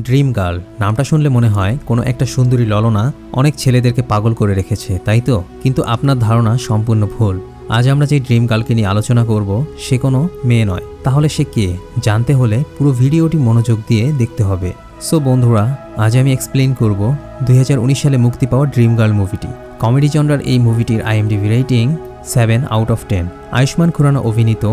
Dream girl নামটা শুনলে মনে হয় কোনো একটা সুন্দরী ললনা অনেক ছেলেদেরকে পাগল করে রেখেছে, তাই তো? কিন্তু আপনার ধারণা সম্পূর্ণ ভুল। আজ আমরা যে ড্রিম গার্লকে নিয়ে আলোচনা করব, সে কোনো মেয়ে নয়। তাহলে সে কে? জানতে হলে পুরো ভিডিওটি মনোযোগ দিয়ে দেখতে হবে। সো বন্ধুরা, আজ আমি এক্সপ্লেন করব দুই হাজার উনিশ সালে মুক্তি পাওয়া ড্রিম গার্ল মুভিটি কমেডি জনরার এই মুভিটির IMDb rating seven out of ten. Ayushmann Khurrana অভিনীত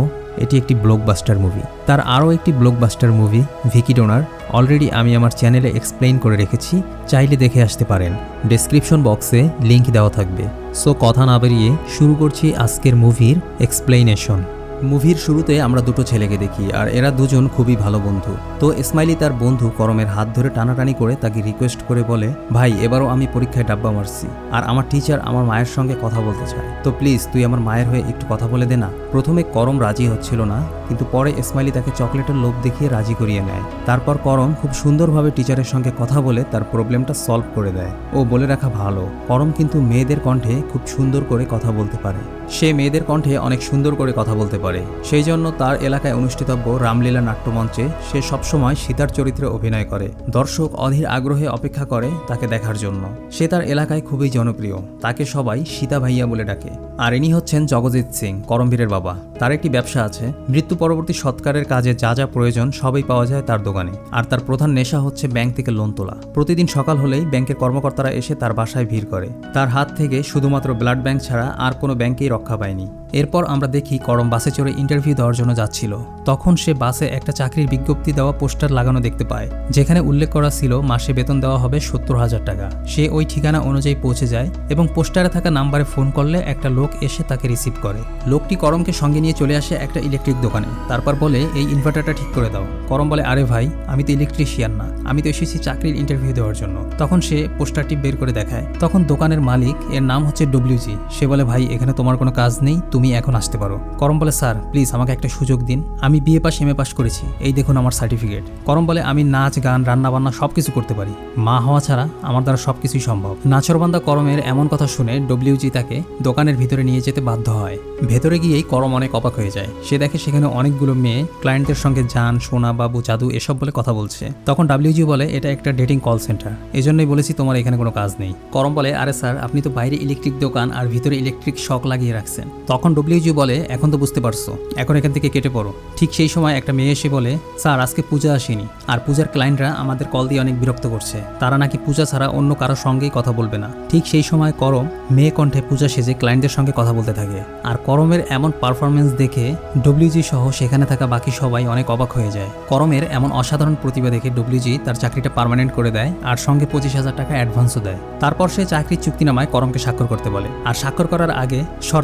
এটি একটি ব্লকবাস্টার মুভি। তার আরও একটি blockbuster movie, Vicky Donor, already আমি আমার চ্যানেলে এক্সপ্লেইন করে রেখেছি, চাইলে দেখে আসতে পারেন। ডেসক্রিপশন বক্সে লিংক দেওয়া থাকবে। সো কথা না বেরিয়ে শুরু করছি আজকের মুভির এক্সপ্লেনেশন মুভির শুরুতে আমরা দুটো ছেলেকে দেখি, আর এরা দুজন খুবই ভালো বন্ধু। তো ইসমাইলি তার বন্ধু করমের হাত ধরে টানাটানি করে তাকে রিকোয়েস্ট করে বলে, ভাই, এবারও আমি পরীক্ষায় ডাব্বা মারছি, আর আমার টিচার আমার মায়ের সঙ্গে কথা বলতে চায়। তো প্লিজ তুই আমার মায়ের হয়ে একটু কথা বলে দে না। প্রথমে করম রাজি হচ্ছিল না, কিন্তু পরে ইসমাইলি তাকে চকলেটের লোভ দেখিয়ে রাজি করিয়ে নেয়। তারপর করম খুব সুন্দরভাবে টিচারের সঙ্গে কথা বলে তার প্রবলেমটা সলভ করে দেয়। ও বলে রাখা ভালো, করম কিন্তু মেয়েদের কণ্ঠে খুব সুন্দর করে কথা বলতে পারে। সে মেয়েদের কণ্ঠে অনেক সুন্দর করে কথা বলতে পারে। সেই জন্য তার এলাকায় অনুষ্ঠিতব্য রামলীলা নাট্যমঞ্চে সে সবসময় সীতার চরিত্রে অভিনয় করে। দর্শক অধীর আগ্রহে অপেক্ষা করে তাকে দেখার জন্য। সে তার এলাকায় খুবই জনপ্রিয়। তাকে সবাই সীতা ভাইয়া বলে ডাকে। আর ইনি হচ্ছেন জগজিৎ সিং, করমবীরের বাবা। তার একটি ব্যবসা আছে। মৃত্যু পরবর্তী সৎকারের কাজে যা যা প্রয়োজন সবই পাওয়া যায় তার দোকানে। আর তার প্রধান নেশা হচ্ছে ব্যাংক থেকে লোন তোলা। প্রতিদিন সকাল হলেই ব্যাংকের কর্মকর্তারা এসে তার বাসায় ভিড় করে। তার হাত থেকে শুধুমাত্র ব্লাড ব্যাংক ছাড়া আর কোনো ব্যাংকেই রক্ষা পায়নি। এরপর আমরা দেখি করম বাসে চড়ে ইন্টারভিউ দেওয়ার জন্য যাচ্ছিল। তখন সে বাসে একটা চাকরির বিজ্ঞপ্তি দেওয়া পোস্টার লাগানো দেখতে পায়, যেখানে উল্লেখ করা ছিল মাসে বেতন দেওয়া হবে সত্তর হাজার টাকা। সে ওই ঠিকানা অনুযায়ী পৌঁছে যায় এবং পোস্টারে থাকা নাম্বারে ফোন করলে একটা লোক এসে তাকে রিসিভ করে। লোকটি করমকে সঙ্গে নিয়ে চলে আসে একটা ইলেকট্রিক দোকানে। তারপর বলে, এই ইনভার্টারটা ঠিক করে দাও। করম বলে, আরে ভাই, আমি তো ইলেকট্রিশিয়ান না। আমি তো এসেছি চাকরির ইন্টারভিউ দেওয়ার জন্য। তখন সে পোস্টারটি বের করে দেখায়। তখন দোকানের মালিক, এর নাম হচ্ছে ডব্লিউজি সে বলে, ভাই, এখানে তোমার কোনো কাজ নেই, তুমি এখন আসতে পারো। করম বলে, স্যার, প্লিজ আমাকে একটা সুযোগ দিন। আমি BA pass M A pass করেছি। এই দেখুন আমার সার্টিফিকেট। করম বলে, আমি নাচ, গান রান্না বান্না সব কিছু করতে পারি। মা হওয়া ছাড়া আমার দ্বারা সব কিছুই সম্ভব। নাচরবান্দা করমের এমন কথা শুনে ডব্লিউজি তাকে দোকানের ভিতরে নিয়ে যেতে বাধ্য হয়। ভেতরে গিয়েই করম অনেক অবাক হয়ে যায়। সে দেখে সেখানে অনেকগুলো মেয়ে ক্লায়েন্টের সঙ্গে যান, সোনা, বাবু, জাদু, এসব বলে কথা বলছে। তখন ডাব্লিউজি বলে, এটা একটা ডেটিং কল সেন্টার। এজন্যই বলেছি তোমার এখানে কোনো কাজ নেই। করম বলে, আরে স্যার, আপনি তো বাইরে ইলেকট্রিক দোকান আর ভিতরে ইলেকট্রিক শক লাগিয়ে রাখছেন। তখন ডব্লিউজি বলে, এখন তো বুঝতে পারছ, এখন এখান থেকে কেটে পড়ো। ঠিক সেই সময় একটা মেয়ে এসে বলে, স্যার, আজকে পূজা আসেনি। আর পূজার ক্লায়েন্টরা আমাদের কল দিয়ে অনেক বিরক্ত করছে। তারা নাকি পূজা ছাড়া অন্য কারোর সঙ্গেই কথা বলবে না। ঠিক সেই সময় করম মেয়ে কণ্ঠে পূজা সেজে ক্লায়েন্টদের সঙ্গে কথা বলতে থাকে। আর করমের এমন পারফরমেন্স দেখে ডব্লিউজি সহ সেখানে থাকা বাকি সবাই অনেক অবাক হয়ে যায়। করমের এমন অসাধারণ প্রতিভা দেখে ডব্লিউজি তার চাকরিটা পার্মানেন্ট করে দেয় আর সঙ্গে পঁচিশ হাজার টাকা অ্যাডভান্সও দেয়। তারপর সে চাকরির চুক্তিনামায় করমকে স্বাক্ষর করতে বলে। আর স্বাক্ষর করার আগে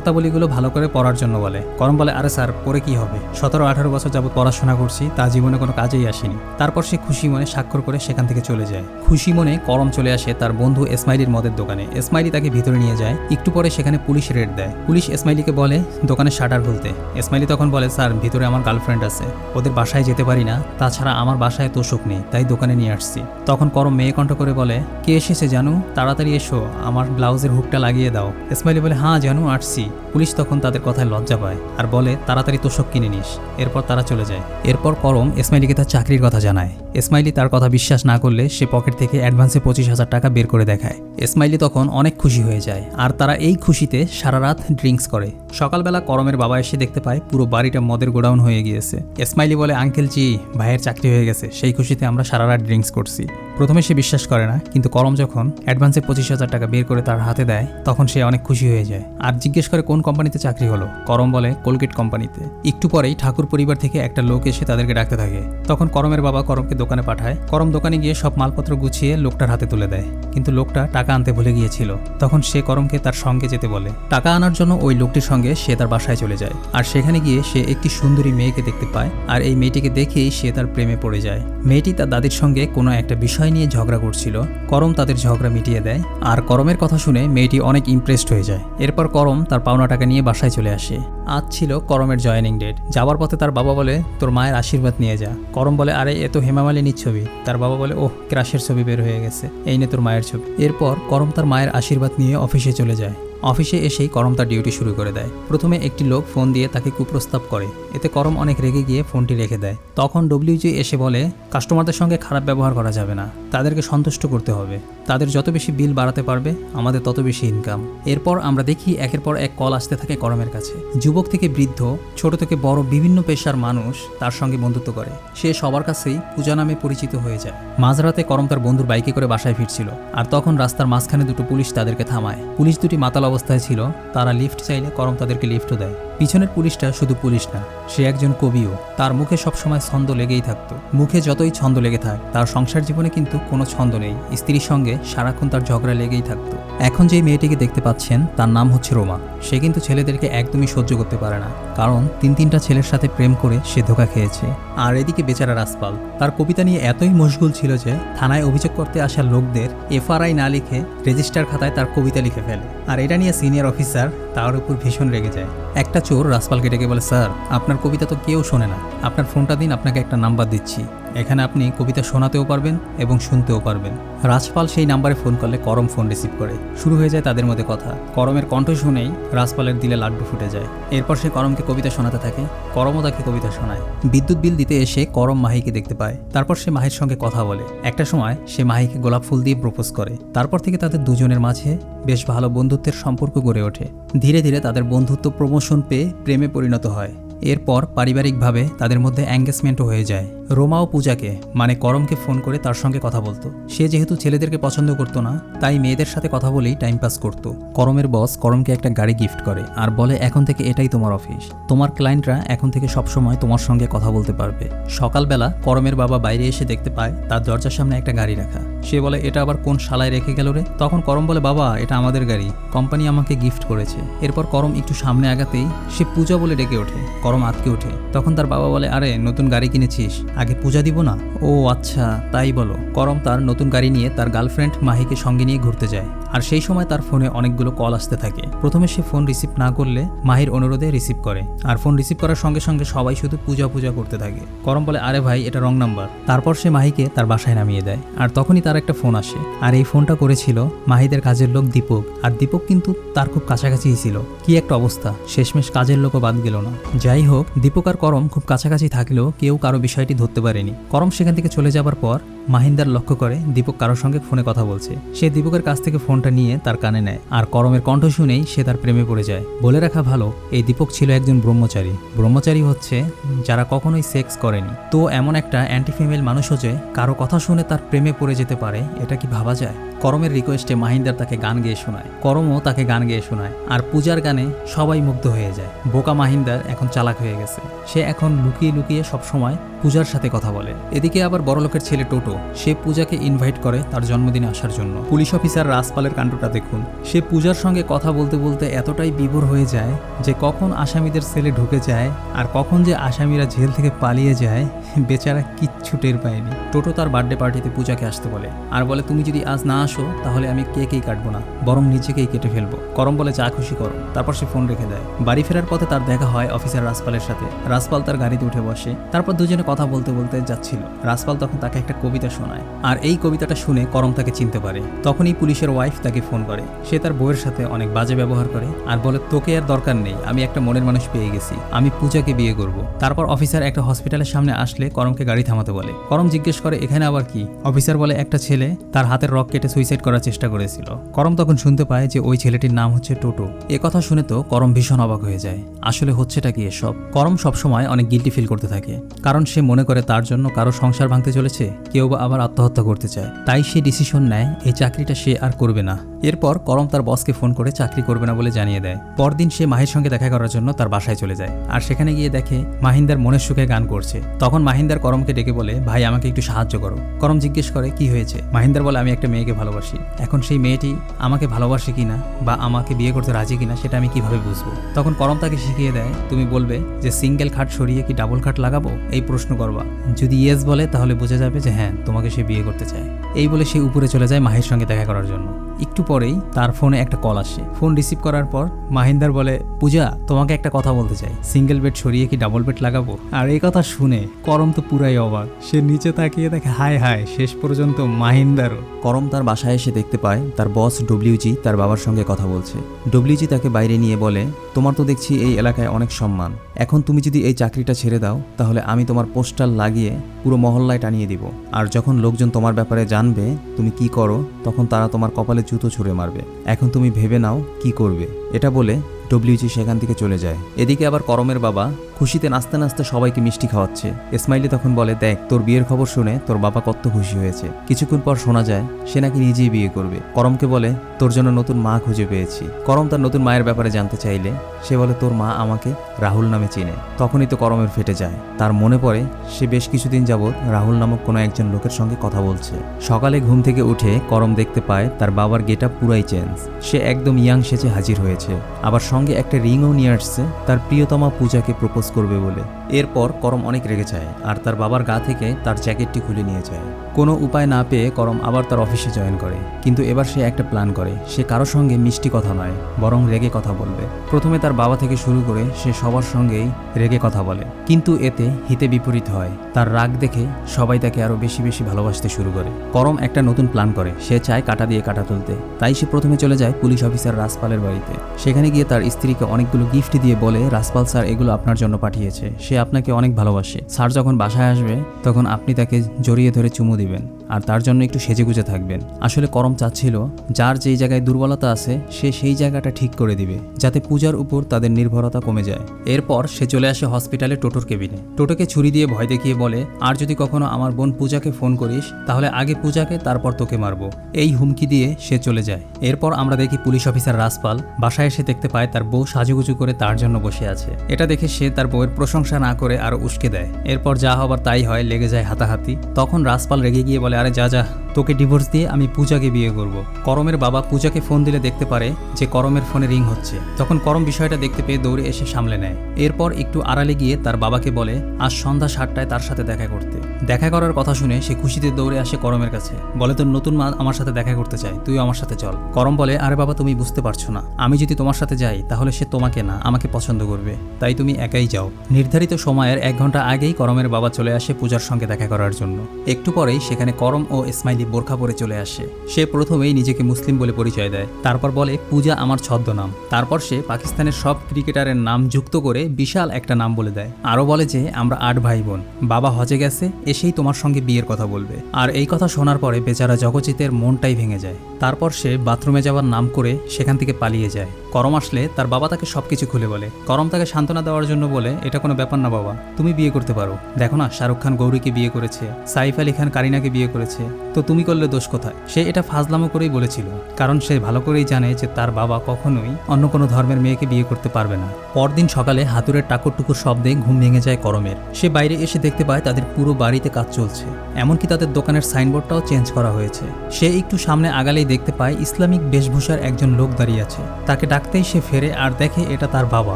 শর্তাবলীগুলো ভালো করে পড়ার জন্য বলে। করম বলে, আরে স্যার পরে কি হবে? সতেরো, আঠারো বছর যাবত পড়াশোনা করছি, তা জীবনে কোনো কাজেই আসেনি। তারপর সে খুশি মনে স্বাক্ষর করে সেখান থেকে চলে যায়। খুশি মনে করম চলে আসে তার বন্ধু এসমাইলির মদের দোকানে। এসমাইলি তাকে ভিতরে নিয়ে যায়। একটু পরে সেখানে পুলিশ রেড দেয়। পুলিশ এসমাইলিকে বলে দোকানের শাটার খুলতে। এসমাইলি তখন বলে, স্যার, ভিতরে আমার গার্লফ্রেন্ড আছে। ওদের বাসায় যেতে পারি না। তাছাড়া আমার বাসায় তোষক নেই, তাই দোকানে নিয়ে আসছি। তখন করম মেয়ে কণ্ঠ করে বলে, কে এসেছে জানু? তাড়াতাড়ি এসো। আমার ব্লাউজের হুকটা লাগিয়ে দাও। ইসমাইলি বলে হ্যাঁ জানু, আসছি। পুলিশ তখন তাদের কথায় লজ্জা পায় আর বলে, তাড়াতাড়ি তোষক কিনে নিস। এরপর তারা চলে যায়। এরপর করম ইসমাইলিকে তার চাকরির কথা জানায়। ইসমাইলি তার কথা বিশ্বাস না করলে সে পকেট থেকে অ্যাডভান্সে পঁচিশ হাজার টাকা বের করে দেখায়। ইসমাইলি তখন অনেক খুশি হয়ে যায় আর তারা এই খুশিতে সারা রাত ড্রিঙ্কস করে। সকালবেলা করমের বাবা এসে দেখতে পায় পুরো বাড়িটা মদের গোডাউন হয়ে গিয়েছে। ইসমাইলি বলে, আঙ্কেল জি, ভাইয়ের চাকরি হয়ে গেছে। সেই খুশিতে আমরা সারা রাত ড্রিঙ্কস করছি। প্রথমে সে বিশ্বাস করে না, কিন্তু করম যখন অ্যাডভান্সে পঁচিশ হাজার টাকা বের করে তার হাতে দেয়, তখন সে অনেক খুশি হয়ে যায়। আর জিজ্ঞেস করে কোন কোম্পানিতে চাকরি হলো? করম বলে কোলগেট কোম্পানিতে। একটু পরেই ঠাকুর পরিবার থেকে একটা লোক এসে তাদেরকে ডাকতে থাকে। তখন করমের বাবা করমকে দোকানে পাঠায়। করম দোকানে গিয়ে সব মালপত্র গুছিয়ে লোকটার হাতে তুলে দেয়। কিন্তু লোকটা টাকা আনতে ভুলে গিয়েছিল। তখন সে করমকে তার সঙ্গে যেতে বলে। টাকা আনার জন্য ওই লোকটির সঙ্গে সে তার বাসায় চলে যায়। আর সেখানে গিয়ে সে একটি সুন্দরী মেয়েকে দেখতে পায়। আর এই মেয়েটিকে দেখেই সে তার প্রেমে পড়ে যায়। মেয়েটি তার দাদির সঙ্গে কোনো একটা বিষয় নিয়ে ঝগড়া করছিল। করম তাদের ঝগড়া মিটিয়ে দেয়। আর করমের কথা শুনে মেয়েটি অনেক ইমপ্রেসড হয়ে যায়। এরপর করম তার পাওনা টাকা নিয়ে বাসায় চলে আসে। আজ ছিল করমের জয়েনিং ডেট। যাওয়ার পথে তার বাবা বলে, তোর মায়ের আশীর্বাদ নিয়ে যা। করম বলে, আরে, এ তো হেমামালিনীর ছবি। তার বাবা বলে, ওহ, ক্রাশের ছবি বের হয়ে গেছে। এই নে তোর মায়ের ছবি। এরপর করম তার মায়ের আশীর্বাদ নিয়ে অফিসে চলে যায়। অফিসে এসেই করম তার ডিউটি শুরু করে দেয়। প্রথমে একটি লোক ফোন দিয়ে তাকে কুপ্রস্তাব করে। এতে করম অনেক রেগে গিয়ে ফোনটি রেখে দেয়। তখন ডব্লিউজি এসে বলে, কাস্টমারদের সঙ্গে খারাপ ব্যবহার করা যাবে না। তাদেরকে সন্তুষ্ট করতে হবে। তাদের যত বেশি বিল বাড়াতে পারবে, আমাদের তত বেশি ইনকাম এরপর আমরা দেখি একের পর এক কল আসতে থাকে করমের কাছে। যুবক থেকে বৃদ্ধ, ছোট থেকে বড় বিভিন্ন পেশার মানুষ তার সঙ্গে বন্ধুত্ব করে। সে সবার কাছেই পূজা নামে পরিচিত হয়ে যায়। মাঝরাতে করম তার বন্ধুর বাইকে করে বাসায় ফিরছিল। আর তখন রাস্তার মাঝখানে দুটো পুলিশ তাদেরকে থামায়। পুলিশ দুটি মাতাল অবস্থায় ছিল তারা লিফট চাইলে করম তাদেরকে লিফটও দেয়। পিছনের পুলিশটা শুধু পুলিশ না, সে একজন কবিও। তার মুখে সবসময় ছন্দ লেগেই থাকতো। মুখে যতই ছন্দ লেগে থাক, তার সংসার জীবনে কিন্তু কোনো ছন্দ নেই। স্ত্রীর সঙ্গে সারাক্ষণ তার ঝগড়া লেগেই থাকতো। এখন যেই মেয়েটিকে দেখতে পাচ্ছেন, তার নাম হচ্ছে রোমা। সে কিন্তু ছেলেদেরকে একদমই সহ্য করতে পারে না, কারণ তিন তিনটা ছেলের সাথে প্রেম করে সে ধোকা খেয়েছে। আর এদিকে বেচারা রাসপাল তার কবিতা নিয়ে এতই মশগুল ছিল যে, থানায় অভিযোগ করতে আসা লোকদের এফআরআই না লিখে রেজিস্টার খাতায় তার কবিতা লিখে ফেলে। আর এটা নিয়ে সিনিয়র অফিসার তার উপর ভীষণ রেগে যায়। একটা চোর রাসপালকে ডেকে বলে, স্যার, আপনার কবিতা তো কেউ শোনে না। আপনার ফোনটা দিন, আপনাকে একটা নাম্বার দিচ্ছি। এখানে আপনি কবিতা শোনাতেও পারবেন এবং শুনতেও পারবেন। রাজপাল সেই নাম্বারে ফোন করলে করম ফোন রিসিভ করে। শুরু হয়ে যায় তাদের মধ্যে কথা। করমের কণ্ঠ শুনেই রাজপালের দিলে লাড্ডু ফুটে যায়। এরপর সে করমকে কবিতা শোনাতে থাকে। করমও তাকে কবিতা শোনায়। বিদ্যুৎ বিল দিতে এসে করম মাহিকে দেখতে পায়। তারপর সে মাহির সঙ্গে কথা বলে। একটা সময় সে মাহিকে গোলাপ ফুল দিয়ে প্রপোজ করে। তারপর থেকে তাদের দুজনের মাঝে বেশ ভালো বন্ধুত্বের সম্পর্ক গড়ে ওঠে। ধীরে ধীরে তাদের বন্ধুত্ব প্রমোশন পেয়ে প্রেমে পরিণত হয়। এরপর পারিবারিকভাবে তাদের মধ্যে অ্যাঙ্গেজমেন্টও হয়ে যায়। রোমা ও পূজাকে মানে করমকে ফোন করে তার সঙ্গে কথা বলতো। সে যেহেতু ছেলেদেরকে পছন্দ করতো না, তাই মেয়েদের সাথে কথা বলেই টাইম পাস করতো। করমের বস করমকে একটা গাড়ি গিফট করে আর বলে, এখন থেকে এটাই তোমার অফিস তোমার ক্লায়েন্টরা এখন থেকে সবসময় তোমার সঙ্গে কথা বলতে পারবে। সকালবেলা করমের বাবা বাইরে এসে দেখতে পায়, তার দরজার সামনে একটা গাড়ি রাখা। সে বলে, এটা আবার কোন শালায় রেখে গেল রে? তখন করম বলে, বাবা, এটা আমাদের গাড়ি। কোম্পানি আমাকে গিফট করেছে। এরপর করম একটু সামনে আগাতেই সে পূজা বলে ডেকে ওঠে। করম আটকে ওঠে। তখন তার বাবা বলে, আরে, নতুন গাড়ি কিনেছিস? আগে পূজা দিব না? ও আচ্ছা তাই বলো। করম তার নতুন গাড়ি নিয়ে তার গার্লফ্রেন্ড মাহিকে সঙ্গে নিয়ে ঘুরতে যায়। আর সেই সময় তার ফোনে অনেকগুলো কল আসতে থাকে। প্রথমে সে ফোন রিসিভ না করলে মাহির অনুরোধে রিসিভ করে। আর ফোন রিসিভ করার সঙ্গে সঙ্গে সবাই শুধু পূজা পূজা করতে থাকে। করম বলে, আরে ভাই, এটা রং নাম্বার। তারপর সে মাহিকে তার বাসায় নামিয়ে দেয়। আর তখনই তার একটা ফোন আসে। আর এই ফোনটা করেছিল মাহিদের কাজের লোক দীপক। আর দীপক কিন্তু তার খুব কাছাকাছিই ছিল। কি একটা অবস্থা! শেষমেশ কাজের লোকও বাদ গেল না। যাই হোক দীপক আর করম খুব কাছাকাছি থাকলেও কেউ কারও বিষয়টি ধরতে পারেনি। করম সেখান থেকে চলে যাবার পর মাহিন্দার লক্ষ্য করে দীপক কারোর সঙ্গে ফোনে কথা বলছে। সে দীপকের কাছ থেকে ফোনটা নিয়ে তার কানে নেয়। আর করমের কণ্ঠ শুনেই সে তার প্রেমে পড়ে যায়। বলে রাখা ভালো, এই দীপক ছিল একজন ব্রহ্মচারী। ব্রহ্মচারী হচ্ছে যারা কখনোই সেক্স করেনি। তো এমন একটা অ্যান্টি ফিমেল মানুষও যে কারও কথা শুনে তার প্রেমে পড়ে যেতে পারে, এটা কি ভাবা যায়? করমের রিকোয়েস্টে মাহিন্দার তাকে গান গেয়ে শোনায়। করমও তাকে গান গেয়ে শোনায়। আর পূজার গানে সবাই মুগ্ধ হয়ে যায়। বোকা মাহিন্দার এখন চালাক হয়ে গেছে। সে এখন লুকিয়ে লুকিয়ে সবসময় পূজার সাথে কথা বলে। এদিকে আবার বড়লোকের ছেলে টোটো, সে পূজাকে ইনভাইট করে তার জন্মদিনে আসার জন্য। পুলিশ অফিসার রাজপালের কাণ্ডটা দেখুন। সে পূজার সঙ্গে কথা বলতে বলতে এতটাই বিভোর হয়ে যায় যে কখন আসামিদের সেলে ঢুকে যায় আর কখন যে আসামিরা জেল থেকে পালিয়ে যায়, বেচারা কিচ্ছু টের পায়নি। টোটো তার বার্থডে পার্টিতে পূজাকে আসতে বলে। আর বলে, তুমি যদি আজ না আসো, তাহলে আমি কেকেই কাটবো না, বরং নিজেকেই কেটে ফেলব। করম বলে, যা খুশি করো। তারপর সে ফোন রেখে দেয়। বাড়ি ফেরার পথে তার দেখা হয় অফিসার রাজপালের সাথে। রাজপাল তার গাড়িতে উঠে বসে। তারপর দুজনে কথা বলতে বলতে যাচ্ছিল। রাজপাল তখন তাকে একটা কবিতা শোনায়। আর এই কবিতাটা শুনে করম তাকে চিনতে পারে। তখনই পুলিশের ওয়াইফ তাকে ফোন করে। সে তার বউয়ের সাথে অনেক বাজে ব্যবহার করে। আর বলে, তোকে আর দরকার নেই, আমি একটা মনের মানুষ পেয়ে গেছি। আমি পূজাকে বিয়ে করব। তারপর অফিসার একটা হসপিটালের সামনে আসলে করমকে গাড়ি থামাতে বলে। করম জিজ্ঞেস করে, এখানে আবার কি? অফিসার বলে, একটা ছেলে তার হাতের রক কেটে সুইসাইড করার চেষ্টা করেছিল। করম তখন শুনতে পায় যে ওই ছেলেটির নাম হচ্ছে টোটো। এ কথা শুনে তো করম ভীষণ অবাক হয়ে যায়। আসলে হচ্ছেটা কি এসব? করম সবসময় অনেক গিল্টি ফিল করতে থাকে। কারণ সে মনে করে তার জন্য কারও সংসার ভাঙতে চলেছে, কেউ বা আবার আত্মহত্যা করতে চায়। তাই সে ডিসিশন নেয়, এই চাকরিটা সে আর করবে না। এরপর করম তার বসকে ফোন করে, চাকরি করবে না বলে জানিয়ে দেয়। পরদিন সে মাহির সঙ্গে দেখা করার জন্য তার বাসায় চলে যায়। আর সেখানে গিয়ে দেখে মাহিন্দার মনের সুখে গান করছে। তখন মাহিন্দার করমকে ডেকে বলে, ভাই, আমাকে একটু সাহায্য করো। করম জিজ্ঞেস করে, কি হয়েছে? মাহিন্দার বলে, আমি একটা মেয়েকে ভালোবাসি। এখন সেই মেয়েটি আমাকে ভালোবাসে কিনা বা আমাকে বিয়ে করতে রাজি কিনা সেটা আমি কীভাবে বুঝব? তখন করম তাকে শিখিয়ে দেয়, তুমি বলবে যে, সিঙ্গেল খাট সরিয়ে কি ডাবল খাট লাগাবো? এই প্রশ্ন করবা। যদি ইয়েস বলে, তাহলে বোঝা যাবে যে হ্যাঁ তোমাকে সে বিয়ে করতে চায়। এই বলে সে উপরে চলে যায় মাহির সঙ্গে দেখা করার জন্য। একটু পরেই তার ফোনে একটা কল আসে। ফোন রিসিভ করার পর মাহিন্দার বলে পূজা, তোমাকে একটা কথা বলতে চাই। সিঙ্গেল বেড সরিয়ে কি ডাবল বেড লাগাবো? আর এই কথা শুনে করম তো পুরাই অবাক। সে নিচে তাকিয়ে দেখে, হায় হায়, শেষ পর্যন্ত মাহিন্দারও। করম তার বাসায় এসে দেখতে পায়, তার বস ডব্লিউজি তার বাবার সঙ্গে কথা বলছে। ডব্লিউজি তাকে বাইরে নিয়ে বলে, তোমার তো দেখছি এই এলাকায় অনেক সম্মান। এখন তুমি যদি এই চাকরিটা ছেড়ে দাও, তাহলে আমি তোমার পোস্টার লাগিয়ে পুরো মহল্লায় টানিয়ে দিব। আর যখন লোকজন তোমার ব্যাপারে জানবে, তুমি কি করো, তখন তারা তোমার কপালে জুতো ছুঁড়ে মারবে। এখন তুমি ভেবে নাও কি করবে। এটা বলে ডব্লিউজি সেখান থেকে চলে যায়। এদিকে আবার করমের বাবা খুশিতে নাচতে নাচতে সবাইকে মিষ্টি খাওয়াচ্ছে। ইসমাইলি তখন বলে, দেখ, তোর বিয়ের খবর শুনে তোর বাবা কত খুশি হয়েছে। কিছুক্ষণ পর শোনা যায়, সে নাকি নিজেই বিয়ে করবে। করমকে বলে, তোর জন্য নতুন মা খুঁজে পেয়েছি। করম তার নতুন মায়ের ব্যাপারে জানতে চাইলে সে বলে, তোর মা আমাকে রাহুল নামে চিনে। তখনই তো করমের ফেটে যায়। তার মনে পড়ে, সে বেশ কিছুদিন যাবৎ রাহুল নামক কোনো একজন লোকের সঙ্গে কথা বলছে। সকালে ঘুম থেকে উঠে করম দেখতে পায়, তার বাবার গেটা পুরাই চেঞ্জ। সে একদম ইয়াং সেজে হাজির হয়েছে। আবার সঙ্গে একটা রিংও নিয়ে আসছে, তার প্রিয়তমা পূজাকে প্রপোজ করবে বলে। এরপর করম অনেক রেগে যায়, আর তার বাবার গা থেকে তার জ্যাকেটটি খুলে নিয়ে যায়। কোনো উপায় না পেয়ে করম আবার তার অফিসে জয়েন করে, কিন্তু এবার সে একটা প্ল্যান করে, সে কারোর সঙ্গে মিষ্টি কথা নয়, বরং রেগে কথা বলবে। প্রথমে তার বাবা থেকে শুরু করে সে সবার সঙ্গেই রেগে কথা বলে, কিন্তু এতে হিতে বিপরীত হয়, তার রাগ দেখে সবাই তাকে আরও বেশি বেশি ভালোবাসতে শুরু করে। করম একটা নতুন প্ল্যান করে, সে চায় কাটা দিয়ে কাটা তুলতে, তাই সে প্রথমে চলে যায় পুলিশ অফিসার রাজপালের বাড়িতে। সেখানে গিয়ে তার স্ত্রীকে অনেকগুলো গিফট দিয়ে বলে, রাজপাল স্যার এগুলো আপনার জন্য পাঠিয়েছে। সে আপনাকে অনেক ভালোবাসে। স্যার যখন বাসায় আসবে, তখন আপনি তাকে জড়িয়ে ধরে চুমু দিবেন। আর তার জন্য একটু সেজেগুজে থাকবেন। আসলে করম চাচ্ছিল, যার যেই জায়গায় দুর্বলতা আছে, সে সেই জায়গাটা ঠিক করে দিবে, যাতে পূজার উপর তাদের নির্ভরতা কমে যায়। এরপর সে চলে আসে হসপিটালে টোটোর কেবিনে। টোটোকে ছুরি দিয়ে ভয় দেখিয়ে বলে, আর যদি কখনো আমার বোন পূজাকে ফোন করিস, তাহলে আগে পূজাকে, তারপর তোকে মারবো। এই হুমকি দিয়ে সে চলে যায়। এরপর আমরা দেখি পুলিশ অফিসার রাজপাল বাসায় এসে দেখতে পায় তার বউ সাজুগুজু করে তার জন্য বসে আছে। এটা দেখে সে তার বউয়ের প্রশংসা না করে আরও উস্কে দেয়। এরপর যা হবার তাই হয়, লেগে যায় হাতাহাতি। তখন রাজপাল রেগে গিয়ে বলে আরে যা যা, তোকে ডিভোর্স দিয়ে আমি পূজাকে বিয়ে করব। করমের বাবা পূজাকে ফোন দিলে দেখতে পারে যে করমের ফোনে রিং হচ্ছে। তখন করম বিষয়টা দেখতে পেয়ে দৌড়ে এসে সামলে নেয়। এরপর একটু আড়ালে গিয়ে তার বাবাকে বলে, আজ সন্ধ্যা সাতটায় তার সাথে দেখা করতে। দেখা করার কথা শুনে সে খুশিতে দৌড়ে আসে করমের কাছে। বলে, তোর নতুন মা আমার সাথে দেখা করতে চায় তুই আমার সাথে চল। করম বলে, আরে বাবা, তুমি বুঝতে পারছ না। আমি যদি তোমার সাথে যাই, তাহলে সে তোমাকে না, আমাকে পছন্দ করবে। তাই তুমি একাই যাও। নির্ধারিত সময়ের এক ঘণ্টা আগেই করমের বাবা চলে আসে পূজার সঙ্গে দেখা করার জন্য। একটু পরেই সেখানে করম ও ইসমাইলি বোরখা পরে চলে আসে। সে প্রথমেই নিজেকে মুসলিম বলে পরিচয় দেয়। তারপর বলে, পূজা আমার ছদ্মনাম। তারপর সে পাকিস্তানের সব ক্রিকেটারের নাম যুক্ত করে বিশাল একটা নাম বলে দেয়। আরও বলে যে, আমরা আট ভাই বোন বাবা হজে গেছে, এসেই তোমার সঙ্গে বিয়ের কথা বলবে। আর এই কথা শোনার পরে বেচারা জগজিতের মনটাই ভেঙে যায়। তারপর সে বাথরুমে যাওয়ার নাম করে সেখান থেকে পালিয়ে যায়। করম আসলে তার বাবা তাকে সবকিছু খুলে বলে। করম তাকে সান্ত্বনা দেওয়ার জন্য বলে, এটা কোনো ব্যাপার না বাবা, তুমি বিয়ে করতে পারো। দেখো না, শাহরুখ খান গৌরীকে বিয়ে করেছে, সাইফ আলী খান কারিনাকে বিয়ে করেছে, তো তুমি করলে দোষ কোথায়? সে এটা ফাজলামো করেই বলেছিল, কারণ সে ভালো করেই জানে যে তার বাবা কখনোই অন্য কোনো ধর্মের মেয়েকে বিয়ে করতে পারবে না। পরদিন সকালে হাতুরের টাকুর টুকুর শব্দে ঘুম ভেঙে যায় করমের। সে বাইরে এসে দেখতে পায় তাদের পুরো বাড়িতে কাজ চলছে, এমনকি তাদের দোকানের সাইনবোর্ডটাও চেঞ্জ করা হয়েছে। সে একটু সামনে আগালেই দেখতে পায় ইসলামিক বেশভূষার একজন লোক দাঁড়িয়ে আছে। তাকে ডাকতেই সে ফেরে আর দেখে এটা তার বাবা।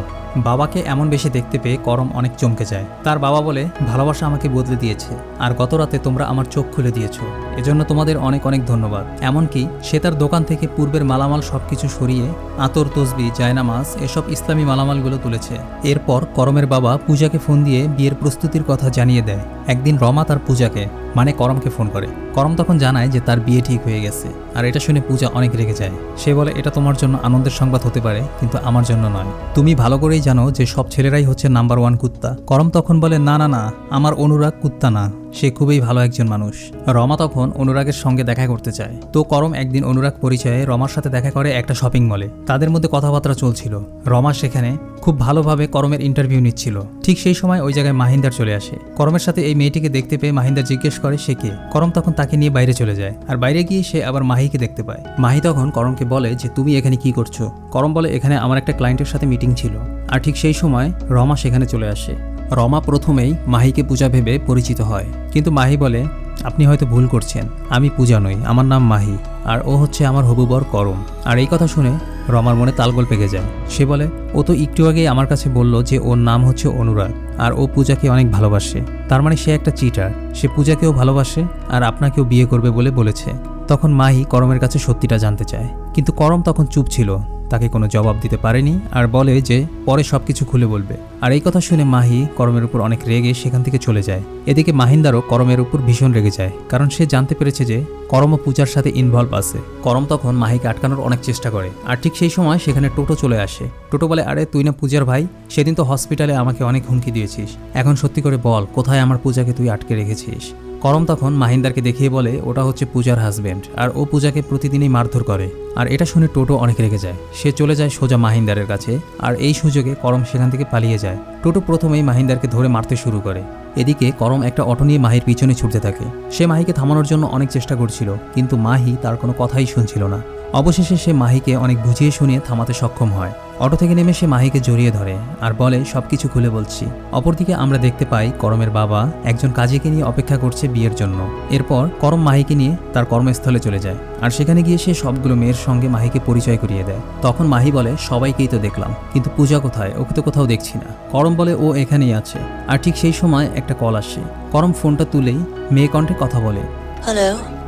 বাবাকে এমন বেশি দেখতে পেয়ে করম অনেক চমকে যায়। তার বাবা বলে, ভালোবাসা আমাকে বদলে দিয়েছে, আর গত রাতে তোমরা আমার চোখ খুলে দিয়েছ। এজন্য তোমাদের অনেক অনেক ধন্যবাদ। এমনকি সে তার দোকান থেকে পূর্বের মালামাল সবকিছু সরিয়ে আতর, তসবি, জায়নামাজ, এসব ইসলামী মালামালগুলো তুলেছে। এরপর করমের বাবা পূজাকে ফোন দিয়ে বিয়ের প্রস্তুতির কথা জানিয়ে দেয়। একদিন রমা তার পূজাকে মানে করমকে ফোন করে। করম তখন জানায় যে তার বিয়ে ঠিক হয়ে গেছে, আর এটা শুনে পূজা অনেক রেগে যায়। সে বলে, এটা তোমার জন্য আনন্দের সংবাদ হতে পারে, কিন্তু আমার জন্য নয়। তুমি ভালো করেই জানো যে সব ছেলেরাই হচ্ছে নাম্বার ওয়ান কুত্তা। করম তখন বলে, না না না, আমার অনুরাগ কুত্তা না। সে খুবই ভালো একজন মানুষ। রমা তখন অনুরাগের সঙ্গে দেখা করতে চায়। তো করম একদিন অনুরাগ পরিচয়ে রমার সাথে দেখা করে একটা শপিং মলে তাদের মধ্যে কথাবার্তা চলছিল। রমা সেখানে খুব ভালোভাবে করমের ইন্টারভিউ নিচ্ছিল। ঠিক সেই সময় ওই জায়গায় মাহিন্দার চলে আসে। করমের সাথে এই মেয়েটিকে দেখতে পেয়ে মাহিন্দার জিজ্ঞেস করে, সে কে? করম তখন তাকে নিয়ে বাইরে চলে যায়। আর বাইরে গিয়ে সে আবার মাহিকে দেখতে পায়। মাহি তখন করমকে বলে যে, তুমি এখানে কি করছ? করম বলে, এখানে আমার একটা ক্লায়েন্টের সাথে মিটিং ছিল। আর ঠিক সেই সময় রমা সেখানে চলে আসে। রমা প্রথমেই মাহিকে পূজা ভেবে পরিচিত হয়। কিন্তু মাহি বলে, আপনি হয়তো ভুল করছেন। আমি পূজা নই, আমার নাম মাহি। আর ও হচ্ছে আমার হবুবর করম। আর এই কথা শুনে রমার মনে তালগোল পেকে যায়। সে বলে, ও তো একটু আগেই আমার কাছে বলল যে ওর নাম হচ্ছে অনুরাগ, আর ও পূজাকে অনেক ভালোবাসে। তার মানে সে একটা চিটার। সে পূজাকেও ভালোবাসে আর আপনাকেও বিয়ে করবে বলে বলেছে। তখন মাহি করমের কাছে সত্যিটা জানতে চায়। কিন্তু করম তখন চুপ ছিল। তাকে কোনো জবাব দিতে পারেনি আর বলে যে, পরে সব কিছু খুলে বলবে। আর এই কথা শুনে মাহি করমের উপর অনেক রেগে সেখান থেকে চলে যায়। এদিকে মাহিন্দারও করমের উপর ভীষণ রেগে যায়, কারণ সে জানতে পেরেছে যে করম পূজার সাথে ইনভলভ আছে। করম তখন মাহিকে আটকানোর অনেক চেষ্টা করে, আর ঠিক সেই সময় সেখানে টোটো চলে আসে। টোটো বলে, আরে, তুই না পূজার ভাই? সেদিন তো হসপিটালে আমাকে অনেক হুমকি দিয়েছিস। এখন সত্যি করে বল, কোথায় আমার পূজাকে তুই আটকে রেখেছিস? করম তখন মাহিন্দারকে দেখিয়ে বলে, ওটা হচ্ছে পূজার হাজব্যান্ড আর ও পূজাকে প্রতিদিনই মারধর করে। আর এটা শুনে টোটো অনেক রেগে যায়। সে চলে যায় সোজা মাহিন্দারের কাছে, আর এই সুযোগে করম সেখান থেকে পালিয়ে যায়। টোটো প্রথমেই মাহিন্দারকে ধরে মারতে শুরু করে। এদিকে করম একটা অটো নিয়ে মাহির পিছনে ছুটতে থাকে। সে মাহিকে থামানোর জন্য অনেক চেষ্টা করছিল, কিন্তু মাহি তার কোনো কথাই শুনছিল না। অবশেষে সে মাহিকে অনেক বুঝিয়ে শুনিয়ে থামাতে সক্ষম হয়। অটো থেকে নেমে সে মাহিকে জড়িয়ে ধরে আর বলে, সবকিছু খুলে বলছি। অপরদিকে আমরা দেখতে পাই করমের বাবা একজন কাজীকে নিয়ে অপেক্ষা করছে বিয়ের জন্য। এরপর করম মাহিকে নিয়ে তার কর্মস্থলে চলে যায় আর সেখানে গিয়ে সে সবগুলো মেয়ের সঙ্গে মাহিকে পরিচয় করিয়ে দেয়। তখন মাহি বলে, সবাইকেই তো দেখলাম, কিন্তু পূজা কোথায়? ওকে তো কোথাও দেখছি না। করম বলে, ও এখানেই আছে। আর ঠিক সেই সময় একটা কল আসে। করম ফোনটা তুলেই মেয়ে কণ্ঠে কথা বলে हेलो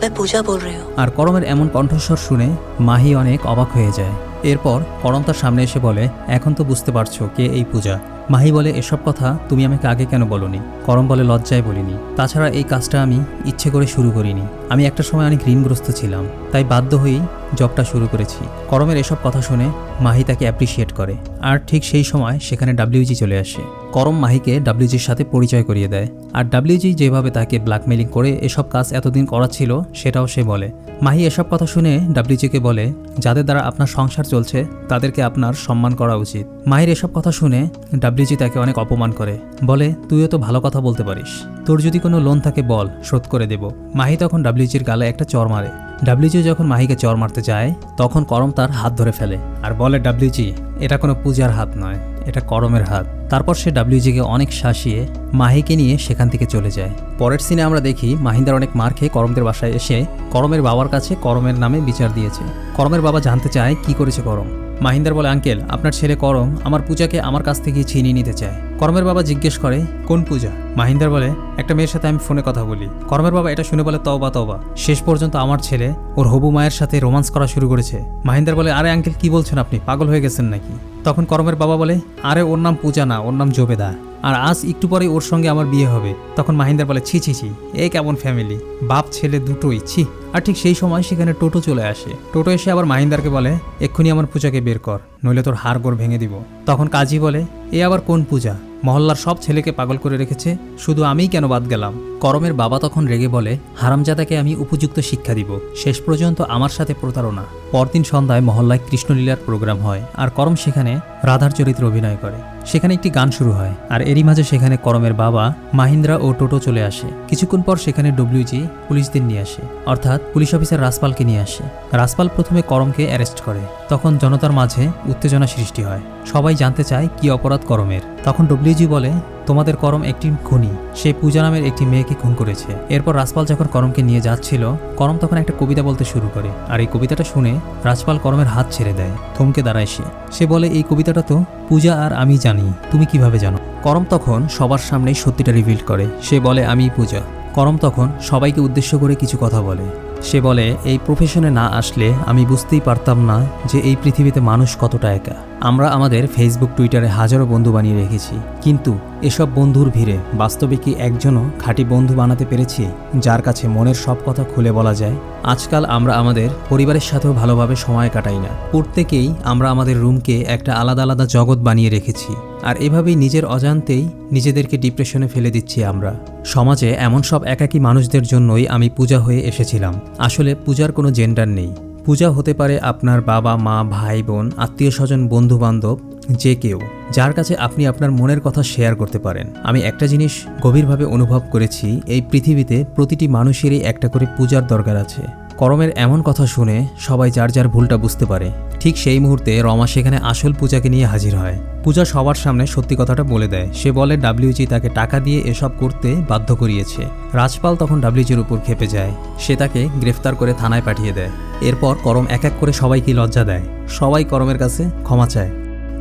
मैं पूजा बोल रही हूँ আর করমের এমন কণ্ঠস্বর শুনে মাহি অনেক অবাক হয়ে যায় এরপর করম তার সামনে এসে বলে এখন তো বুঝতে পারছো কে এই পূজা মাহি বলে, এসব কথা তুমি আমাকে আগে কেন বলনি? করম বলে, লজ্জায় বলিনি। তাছাড়া এই কাজটা আমি ইচ্ছে করে শুরু করিনি। আমি একটা সময় অনেক ঋণগ্রস্ত ছিলাম, তাই বাধ্য হয়েই জবটা শুরু করেছি। করমের এসব কথা শুনে মাহি তাকে অ্যাপ্রিসিয়েট করে। আর ঠিক সেই সময় সেখানে ডাব্লিউজি চলে আসে। করম মাহিকে ডাব্লিউজির সাথে পরিচয় করিয়ে দেয়। আর ডাব্লিউজি যেভাবে তাকে ব্ল্যাকমেলিং করে এসব কাজ এতদিন করা ছিল সেটাও সে বলে। মাহি এসব কথা শুনে ডাব্লিউজিকে বলে, যাদের দ্বারা আপনার সংসার চলছে, তাদেরকে আপনার সম্মান করা উচিত। মাহির এসব কথা শুনে ডাব্লিউজি তাকে অনেক অপমান করে। বলে, তুইও তো ভালো কথা বলতে পারিস। তোর যদি কোনো লোন থাকে বল, শোধ করে দেব। মাহি তখন ডাব্লিউজির গালে একটা চর মারে। ডাব্লিউজি যখন মাহিকে চর মারতে যায়, তখন করম তার হাত ধরে ফেলে। আর বলে, ডাব্লিউজি, এটা কোনো পূজার হাত নয়, এটা করমের হাত। তারপর সে ডাব্লিউজিকে অনেক শাসিয়ে মাহিকে নিয়ে সেখান থেকে চলে যায়। পরের সিনে আমরা দেখি মাহিন্দার অনেক মার খেয়ে করমদের বাসায় এসে করমের বাবার কাছে করমের নামে বিচার দিয়েছে। করমের বাবা জানতে চায়, কি করেছে করম? মাহিন্দার বলে, আঙ্কেল, আপনার ছেলে করম আমার পূজাকে আমার কাছ থেকে ছিনিয়ে নিতে চায়। করমের বাবা জিজ্ঞেস করে, কোন পূজা? মাহিন্দার বলে, একটা মেয়ের সাথে আমি ফোনে কথা বলি। করমের বাবা এটা শুনে বলে, তওবা তওবা। শেষ পর্যন্ত আমার ছেলে ওর হবু মায়ের সাথে রোমান্স করা শুরু করেছে। মাহিন্দার বলে, আরে আঙ্কেল, কি বলছেন আপনি? পাগল হয়ে গেছেন নাকি? তখন করমের বাবা বলে, আরে ওর নাম পূজা না, ওর নাম জোবেদা। আর আজ একটু পরে ওর সঙ্গে আমার বিয়ে হবে। তখন মাহিন্দার বলে, ছি ছি ছি, এই কেমন ফ্যামিলি বাপ, ছেলে দুটোই, ছি। আর ঠিক সেই সময় সেখানে টোটো চলে আসে। টোটো এসে আবার মাহিন্দারকে বলে, এক্ষুনি আমার পূজাকে বের কর, নইলে তোর হাড় গোড় ভেঙে দিব। তখন কাজী বলে, এ আবার কোন পূজা? মহল্লার সব ছেলেকে পাগল করে রেখেছে, শুধু আমিই কেন বাদ গেলাম? করমের বাবা তখন রেগে বলে, হারামজাদাকে আমি উপযুক্ত শিক্ষা দিব, শেষ পর্যন্ত আমার সাথে প্রতারণা। পরদিন সন্ধ্যায় মহল্লায় কৃষ্ণলীলার প্রোগ্রাম হয়, আর করম সেখানে রাধার চরিত্রে অভিনয় করে। সেখানে একটি গান শুরু হয়, আর এরই মাঝে সেখানে করমের বাবা, মাহিন্দ্রা ও টোটো চলে আসে। কিছুক্ষণ পর সেখানে ডব্লিউজি পুলিশদের নিয়ে আসে, অর্থাৎ পুলিশ অফিসার রাসপালকে নিয়ে আসে। রাসপাল প্রথমে করমকে অ্যারেস্ট করে, তখন জনতার মাঝে উত্তেজনা সৃষ্টি হয়। সবাই জানতে চায় কি অপরাধ করমের। তখন ডব্লিউজি বলে তোমাদের করম একটি খুনি। সে পূজা নামের একটি মেয়েকে খুন করেছে। এরপর রাজপাল যখন করমকে নিয়ে যাচ্ছিল, করম তখন একটা কবিতা বলতে শুরু করে। আর এই কবিতাটা শুনে রাজপাল করমের হাত ছেড়ে দেয়, থমকে দাঁড়ায় সে। সে বলে, এই কবিতাটা তো পূজা আর আমি জানি, তুমি কীভাবে জানো? করম তখন সবার সামনেই সত্যিটা রিভিল করে। সে বলে আমি পূজা। করম তখন সবাইকে উদ্দেশ্য করে কিছু কথা বলে। সে বলে, এই প্রফেশনে না আসলে আমি বুঝতেই পারতাম না যে এই পৃথিবীতে মানুষ কতটা একা। আমরা আমাদের ফেসবুক টুইটারে হাজারো বন্ধু বানিয়ে রেখেছি। কিন্তু এসব বন্ধুর ভিড়ে বাস্তবে কি একজনও খাঁটি বন্ধু বানাতে পেরেছি, যার কাছে মনের সব কথা খুলে বলা যায়? আজকাল আমরা আমাদের পরিবারের সাথেও ভালোভাবে সময় কাটাই না। প্রত্যেকেই আমরা আমাদের রুমকে একটা আলাদা আলাদা জগৎ বানিয়ে রেখেছি। আর এভাবেই নিজের অজান্তেই নিজেদেরকে ডিপ্রেশনে ফেলে দিচ্ছি আমরা। সমাজে এমন সব একাকী মানুষদের জন্যই আমি পূজা হয়ে এসেছিলাম। আসলে পূজার কোনো জেন্ডার নেই। পূজা হতে পারে আপনার বাবা, মা, ভাই, বোন, আত্মীয় স্বজন বন্ধু বান্ধব যে কেউ, যার কাছে আপনি আপনার মনের কথা শেয়ার করতে পারেন। আমি একটা জিনিস গভীরভাবে অনুভব করেছি, এই পৃথিবীতে প্রতিটি মানুষেরই একটা করে পূজার দরকার আছে। করমের এমন কথা শুনে সবাই যার যার ভুলটা বুঝতে পারে, ঠিক সেই মুহূর্তে রমা সেখানে আসল পূজাকে নিয়ে হাজির হয়। পূজা সবার সামনে সত্যি কথাটা বলে দেয়। সে বলে, ডাব্লিউজি তাকে টাকা দিয়ে এসব করতে বাধ্য করিয়েছে। রাজপাল তখন ডাব্লিউজির উপর খেপে যায়। সে তাকে গ্রেফতার করে থানায় পাঠিয়ে দেয়। এরপর করম এক এক করে সবাইকে লজ্জা দেয়। সবাই করমের কাছে ক্ষমা চায়।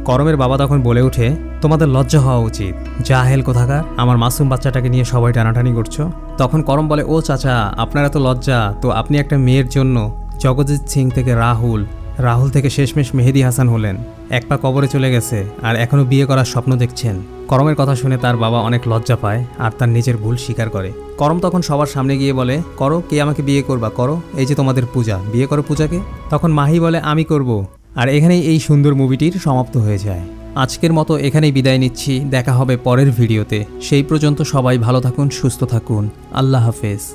করমের বাবা তখন বলে ওঠে তোমাদের লজ্জা হওয়া উচিত। জাহেল কোথাকার? আমার মাসুম বাচ্চাটাকে নিয়ে সবাই টানাটানি করছ? তখন করম বলে, ও চাচা, আপনার এত লজ্জা। তো আপনি একটা মেয়ের জন্য জগজিৎ সিং থেকে রাহুল রাহুল থেকে শেষমেশ মেহেদি হাসান হলেন। এক পা কবরে চলে গেছে আর এখনও বিয়ে করার স্বপ্ন দেখছেন। করমের কথা শুনে তার বাবা অনেক লজ্জা পায় আর তার নিজের ভুল স্বীকার করে। করম তখন সবার সামনে গিয়ে বলে, করো, কে আমাকে বিয়ে করবা? করো, এই যে তোমাদের পূজা। বিয়ে করো পূজাকে? তখন মাহি বলে, আমি করব। আর এখানেই এই সুন্দর মুভিটির সমাপ্ত হয়ে যায়। আজকের মতো এখানেই বিদায় নিচ্ছি। দেখা হবে পরের ভিডিওতে। সেই পর্যন্ত সবাই ভালো থাকুন, সুস্থ থাকুন। আল্লাহ হাফেজ।